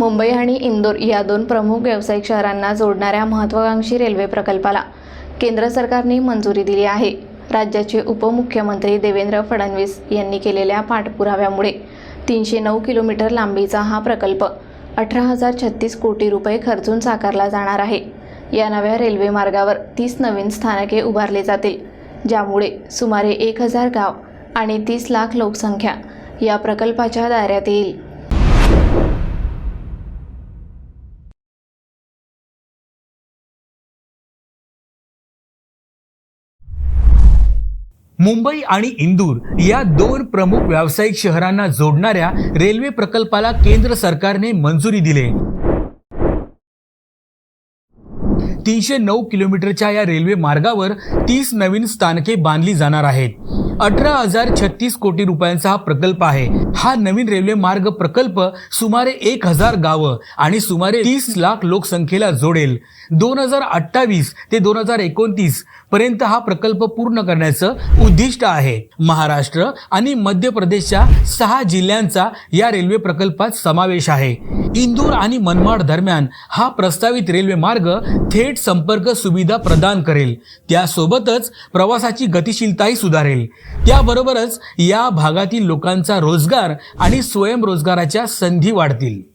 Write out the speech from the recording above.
मुंबई आणि इंदोर या दोन प्रमुख व्यावसायिक शहरांना जोडणाऱ्या महत्त्वाकांक्षी रेल्वे प्रकल्पाला केंद्र सरकारने मंजुरी दिली आहे. राज्याचे उपमुख्यमंत्री देवेंद्र फडणवीस यांनी केलेल्या पाठपुराव्यामुळे तीनशे नऊ किलोमीटर लांबीचा हा प्रकल्प अठरा हजार छत्तीस कोटी रुपये खर्चून साकारला जाणार आहे. या नव्या रेल्वे मार्गावर तीस नवीन स्थानके उभारली जातील ज्यामुळे सुमारे एक हजार गाव आणि तीस लाख लोकसंख्या या प्रकल्पाच्या दाऱ्यात येईल. मुंबई आणि इंदूर या दोन प्रमुख व्यावसायिक शहरांना जोडणाऱ्या रेल्वे प्रकल्पाला केंद्र सरकारने मंजुरी दिली तीनशे नऊ किलोमीटरच्या या रेल्वे मार्गावर तीस नवीन स्थानके बांधली जाणार आहेत. अठरा हजार छत्तीस कोटी रुपयांचा हा प्रकल्प आहे. हा नवीन रेल्वे मार्ग प्रकल्प सुमारे एक हजार गावं आणि सुमारे तीस लाख लोकसंख्येला जोडेल. दोन हजार अठ्ठावीस ते दोन हजार एकोणतीस पर्यंत हा प्रकल्प पूर्ण करण्याचं उद्दिष्ट आहे. महाराष्ट्र आणि मध्य प्रदेशच्या सहा जिल्ह्यांचा या रेल्वे प्रकल्पात समावेश आहे. इंदूर आणि मनमाड दरम्यान हा प्रस्तावित रेल्वे मार्ग थेट संपर्क सुविधा प्रदान करेल. त्यासोबतच प्रवासाची गतिशीलताही सुधारेल. त्याबरोबरच या भागातील लोकांचा रोजगार आणि स्वयंरोजगाराच्या संधी वाढतील.